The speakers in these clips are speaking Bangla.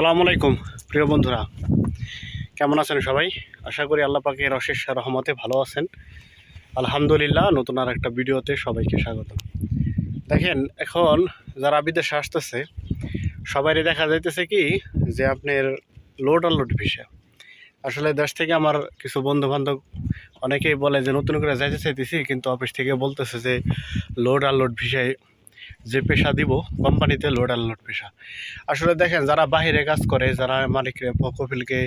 সালামু আলাইকুম, প্রিয় বন্ধুরা। কেমন আছেন সবাই? আশা করি আল্লাহ পাকের অশেষ রহমতে ভালো আছেন। আলহামদুলিল্লাহ, নতুন আর একটা ভিডিওতে সবাইকে স্বাগত দেখেন, এখন যারা বিদেশে আসতেছে সবারই দেখা যাইতেছে কি যে আপনার লোড আনলোড ভিসা আসলে দেশ থেকে আমার কিছু বন্ধু বান্ধব অনেকেই বলে যে, নতুন করে যাইতে চাইতেছি, কিন্তু অফিস থেকে বলতেছে যে লোড আনলোড ভিসায় যে পেশা দিব, কোম্পানিতে লোড আনলোড পেশা। আসলে দেখেন, যারা বাহিরে কাজ করে, যারা মালিককে কপিলকে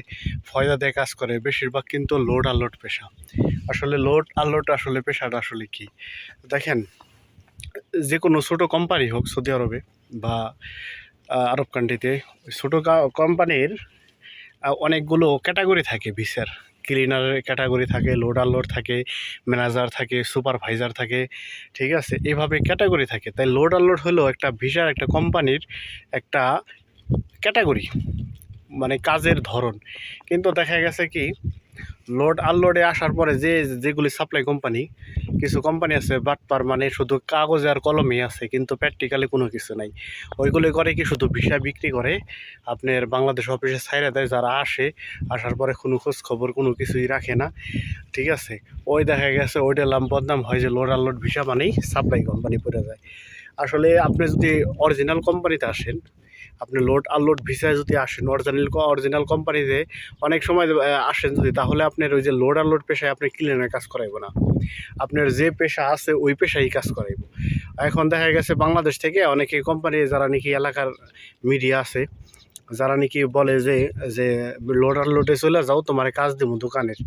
ফয়দা দিয়ে কাজ করে, বেশিরভাগ কিন্তু লোড আনলোড পেশা। আসলে লোড আনলোড আসলে পেশাটা আসলে কি? দেখেন যে কোনো ছোটো কোম্পানি হোক সৌদি আরবে বা আরব কান্ট্রিতে ছোটো কোম্পানির অনেকগুলো ক্যাটাগরি থাকে ভিসার ক্লিনারের ক্যাটাগরি থাকে লোড আনলোড থাকে ম্যানেজার থাকে সুপারভাইজার থাকে, ঠিক আছে? এভাবে ক্যাটাগরি থাকে। তাই লোড আনলোড হলো একটা ভিসার একটা কোম্পানির একটা ক্যাটাগরি মানে কাজের ধরন। কিন্তু দেখা গেছে কি লোড আনলোডে আসার পরে যে, যেগুলি সাপ্লাই কোম্পানি কিছু কোম্পানি আছে বাটপার মানে শুধু কাগজে আর কলমে আছে, কিন্তু প্র্যাকটিক্যালি কোনো কিছু নাই। ওইগুলি করে কি শুধু ভিসা বিক্রি করে, আপনার বাংলাদেশ অফিসে ছাইরা দেয়, যারা আসে, আসার পরে কোনো খোঁজ খবর কোনো কিছুই রাখে না, ঠিক আছে? ওই দেখা গেছে, ওইটা লাম বদনাম হয় যে লোড আনলোড ভিসা মানেই সাপ্লাই কোম্পানি পড়ে যায়। আসলে আপনি যদি অরিজিনাল কোম্পানিতে আসেন আপনি লোড আনলোড ভিসায় যদি আসেন অরিজিনাল অরিজিনাল কোম্পানিতে অনেক সময় আসেন যদি, তাহলে আপনার ওই যে লোড আনলোড পেশায় আপনি ক্লিনের কাজ করাইব না। আপনার যে পেশা আছে, ওই পেশাই কাজ করাইব। এখন দেখা গেছে বাংলাদেশ থেকে অনেকে কোম্পানি যারা নাকি এলাকার মিডিয়া আছে যারা নাকি বলে যে যে লোডার লোডে চলে যাও, তোমার কাজ দিমু দোকানের,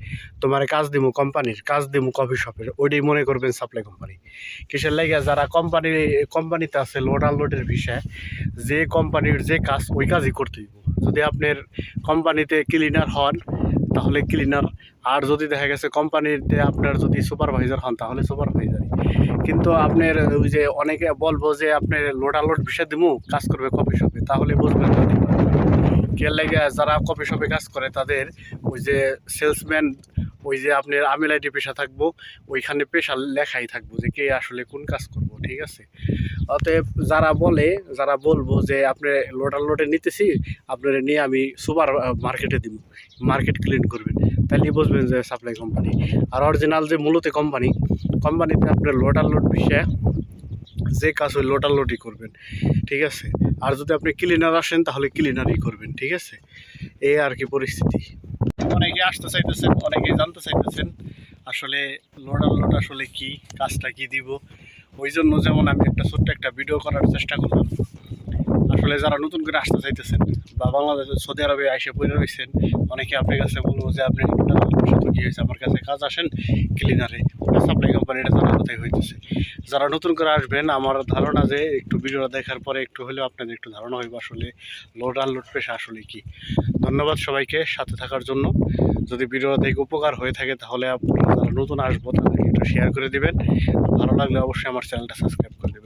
তোমার কাজ দিমু কোম্পানির কাজ দিমু কফি শপের ওইটাই মনে করবেন সাপ্লাই কোম্পানি কিসের লাগে যারা কোম্পানি কোম্পানিতে আছে লোডার লোডের বিষয়, যে কোম্পানির যে কাজ, ওই কাজই করতে দিব যদি আপনার কোম্পানিতে ক্লিনার হন তাহলে ক্লিনার আর যদি দেখা গেছে কোম্পানিতে আপনার যদি সুপারভাইজার হন, তাহলে সুপারভাইজারই কিন্তু আপনার ওই যে অনেকে বলব যে, আপনার লোড আনলোড বিষয় দিমু, কাজ করবে কফি শপে তাহলে বুঝবেন কে লাগে যারা কফি শপে কাজ করে, তাদের ওই যে সেলসম্যান ওই যে আপনার আমিলাইটি পেশা থাকব, ওইখানে পেশা লেখাই থাকব যে, কে আসলে কোন কাজ করব। ঠিক আছে? অতএব যারা বলে, যারা বলব যে আপনি লোডার লোডে নিতেছি, আপনার নিয়ে আমি সুপার মার্কেটে দিব মার্কেট ক্লিন করবেন। তাহলে বুঝবেন যে সাপ্লাই কোম্পানি আর অরিজিনাল যে মূলত কোম্পানি কোম্পানিতে আপনার লোডার লোড বিষয়ে যে কাজ ওই লোডার লোডই করবেন। ঠিক আছে? আর যদি আপনি ক্লিনার আসেন, তাহলে ক্লিনারই করবেন। ঠিক আছে? এই আর কি পরিস্থিতি। অনেকে আসতে চাইতেছেন অনেকে জানতে চাইতেছেন, আসলে লোডার লোড আসলে কি, কাজটা কি দিব? ওই জন্য যেমন আমি একটা ছোট্ট একটা ভিডিও করার চেষ্টা করলাম। আসলে যারা নতুন করে আসতে চাইতেছেন বা বাংলাদেশ, সৌদি আরবে আইসে পড়ে রয়েছেন অনেকে আপনার কাছে বলব যে, আপনি কী হয়েছে? আমার কাছে কাজ আসেন ক্লিনারে ওটা সাপ্লাই কোম্পানিটা জানা কোথায় হইতেছে। যারা নতুন করে আসবেন, আমার ধারণা যে একটু ভিডিওটা দেখার পরে একটু হলেও আপনাদের একটু ধারণা হইব আসলে লোড আনলোড পেশা আসলে কি। ধন্যবাদ সবাইকে সাথে থাকার জন্য। যদি ভিডিওটা দেখে উপকার হয়ে থাকে তাহলে আপনারা যারা নতুন আসব তাদেরকে একটু শেয়ার করে দিবেন। ভালো লাগলে অবশ্যই আমার চ্যানেলটা সাবস্ক্রাইব করে দেবেন।